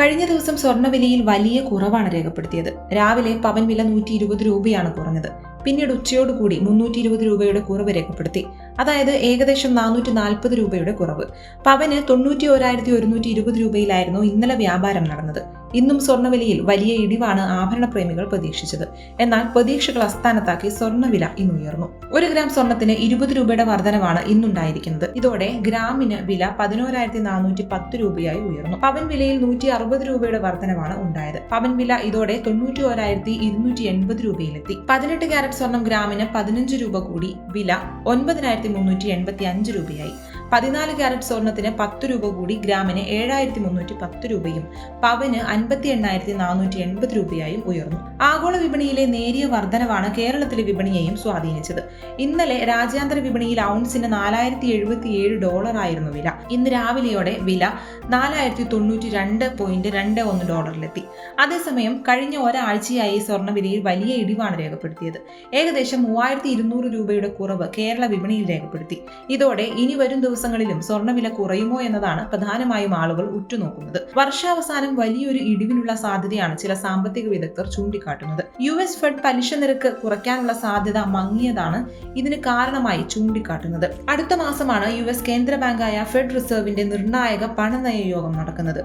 കഴിഞ്ഞ ദിവസം സ്വർണവിലയിൽ വലിയ കുറവാണ് രേഖപ്പെടുത്തിയത്. രാവിലെ പവൻ വില നൂറ്റി ഇരുപത് രൂപയാണ് കുറഞ്ഞത്. പിന്നീട് ഉച്ചയോടുകൂടി മുന്നൂറ്റി ഇരുപത് രൂപയുടെ കുറവ് രേഖപ്പെടുത്തി. അതായത് ഏകദേശം നാനൂറ്റി നാൽപ്പത് രൂപയുടെ കുറവ്. പവന് തൊണ്ണൂറ്റി ഒരായിരത്തി ഒരുന്നൂറ്റി ഇരുപത് രൂപയിലായിരുന്നു ഇന്നലെ വ്യാപാരം നടന്നത്. ഇന്നും സ്വർണവിലയിൽ വലിയ ഇടിവാണ് ആഭരണ പ്രേമികൾ പ്രതീക്ഷിച്ചത്. എന്നാൽ പ്രതീക്ഷകൾ അസ്ഥാനത്താക്കി സ്വർണവില ഇന്നുയർന്നു ഒരു ഗ്രാം സ്വർണത്തിന് ഇരുപത് രൂപയുടെ വർധനവാണ് ഇന്നുണ്ടായിരിക്കുന്നത്. ഇതോടെ ഗ്രാമിന് വില പതിനോരായിരത്തി നാനൂറ്റി പത്ത് രൂപയായി ഉയർന്നു. പവൻ വിലയിൽ നൂറ്റി അറുപത് രൂപയുടെ വർധനവാണ് ഉണ്ടായത്. പവൻ വില ഇതോടെ തൊണ്ണൂറ്റി ഒരായിരത്തി ഇരുന്നൂറ്റി എൺപത് രൂപയിലെത്തി. പതിനെട്ട് ക്യാരറ്റ് സ്വർണം ഗ്രാമിന് പതിനഞ്ച് രൂപ കൂടി. വില ഒൻപതിനായിരത്തി മുന്നൂറ്റി എൺപത്തി അഞ്ച് രൂപയായി. പതിനാല് ക്യാരറ്റ് സ്വർണത്തിന് പത്ത് രൂപ കൂടി ഗ്രാമിന് ഏഴായിരത്തി മുന്നൂറ്റി പത്ത് രൂപയും പവന് അൻപത്തി എണ്ണായിരത്തി നാനൂറ്റി എൺപത് രൂപയായും ഉയർന്നു. ആഗോള വിപണിയിലെ നേരിയ വർധനവാണ് കേരളത്തിലെ വിപണിയെയും സ്വാധീനിച്ചത്. ഇന്നലെ രാജ്യാന്തര വിപണിയിൽ ഔൺസിന് നാലായിരത്തി എഴുപത്തി ഏഴ് ഡോളർ ആയിരുന്നു വില. ഇന്ന് രാവിലെയോടെ വില നാലായിരത്തി തൊണ്ണൂറ്റി രണ്ട് പോയിന്റ് രണ്ട് ഒന്ന് ഡോളറിലെത്തി. അതേസമയം കഴിഞ്ഞ ഒരാഴ്ചയായി സ്വർണവിലയിൽ വലിയ ഇടിവാണ് രേഖപ്പെടുത്തിയത്. ഏകദേശം മൂവായിരത്തി ഇരുന്നൂറ് രൂപയുടെ കുറവ് കേരള വിപണിയിൽ രേഖപ്പെടുത്തി. ഇതോടെ ഇനി വരും ദിവസങ്ങളിലും സ്വർണവില കുറയുമോ എന്നതാണ് പ്രധാനമായും ആളുകൾ ഉറ്റുനോക്കുന്നത്. വർഷാവസാനം വലിയൊരു ഇടിവിനുള്ള സാധ്യതയാണ് ചില സാമ്പത്തിക വിദഗ്ധർ ചൂണ്ടിക്കാട്ടുന്നത്. യു എസ് ഫെഡ് പലിശ നിരക്ക് കുറയ്ക്കാനുള്ള സാധ്യത മങ്ങിയതാണ് ഇതിന് കാരണമായി ചൂണ്ടിക്കാട്ടുന്നത്. അടുത്ത മാസമാണ് യു എസ് കേന്ദ്ര ബാങ്കായ ഫെഡ് റിസർവിന്റെ നിർണായക പണനയ യോഗം നടക്കുന്നത്.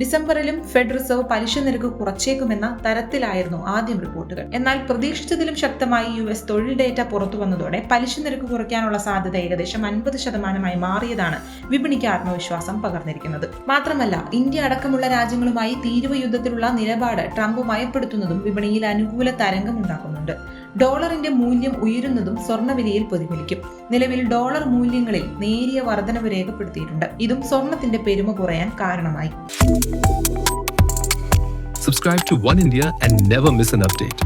ഡിസംബറിലും ഫെഡ് റിസർവ് പലിശ നിരക്ക് കുറച്ചേക്കുമെന്ന തരത്തിലായിരുന്നു ആദ്യം റിപ്പോർട്ടുകൾ. എന്നാൽ പ്രതീക്ഷിച്ചതിലും ശക്തമായി യു എസ് തൊഴിൽ ഡേറ്റ പുറത്തു വന്നതോടെ പലിശ നിരക്ക് കുറയ്ക്കാനുള്ള സാധ്യത ഏകദേശം അൻപത് ശതമാനമായി മാറിയതാണ്. വിപണിക്ക് ആത്മവിശ്വാസം പകർന്നിരിക്കുന്നത്. മാത്രമല്ല ഇന്ത്യ അടക്കമുള്ള രാജ്യങ്ങളുമായി തീരുവ യുദ്ധത്തിലുള്ള നിലപാട് ട്രംപ് മയപ്പെടുത്തുന്നതും വിപണിയിൽ അനുകൂല തരംഗമുണ്ടാക്കുന്നുണ്ട് ഡോളറിന്റെ മൂല്യം ഉയരുന്നതും സ്വർണവിലയിൽ പ്രതിഫലിക്കും. നിലവിൽ ഡോളർ മൂല്യങ്ങളിൽ നേരിയ വർധനവ് രേഖപ്പെടുത്തിയിട്ടുണ്ട്. ഇതും സ്വർണത്തിന്റെ പെരുമ കുറയാൻ കാരണമായി. Subscribe to One India and never miss an update.